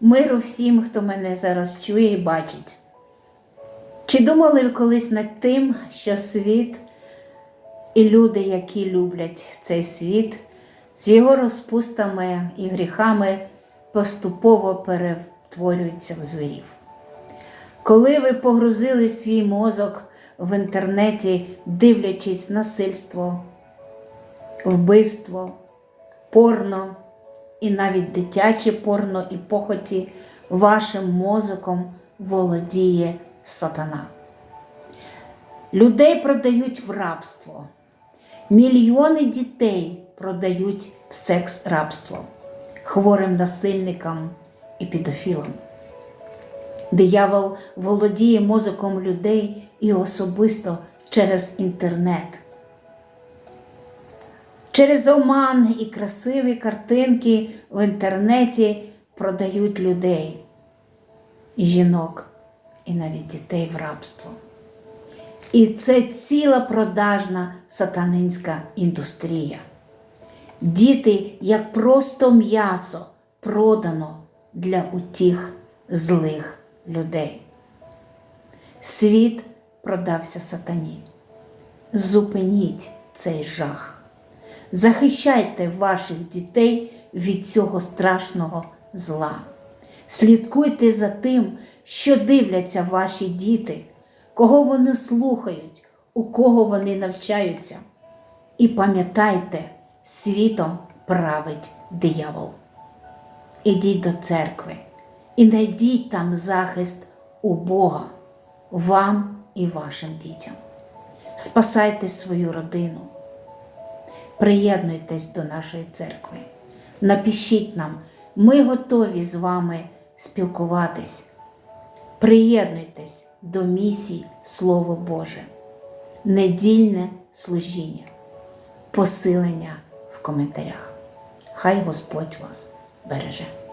Миру всім, хто мене зараз чує і бачить. Чи думали ви колись над тим, що світ і люди, які люблять цей світ, з його розпустами і гріхами поступово перетворюються в звірів? Коли ви погрузили свій мозок в інтернеті, дивлячись насильство, вбивство, порно і навіть дитяче порно і похоті, вашим мозоком володіє сатана. Людей продають в рабство. Мільйони дітей продають в секс-рабство хворим насильникам і педофілам. Диявол володіє мозоком людей і особисто через інтернет. Через оман і красиві картинки в інтернеті продають людей, і жінок, і навіть дітей в рабство. І це ціла продажна сатанинська індустрія. Діти, як просто м'ясо, продано для утіх злих людей. Світ продався сатані. Зупиніть цей жах. Захищайте ваших дітей від цього страшного зла. Слідкуйте за тим, що дивляться ваші діти, кого вони слухають, у кого вони навчаються. І пам'ятайте, світом править диявол. Ідіть до церкви і знайдіть там захист у Бога, вам і вашим дітям. Спасайте свою родину. Приєднуйтесь до нашої церкви. Напишіть нам, ми готові з вами спілкуватись. Приєднуйтесь до місії Слово Боже, недільне служіння, посилення в коментарях. Хай Господь вас береже.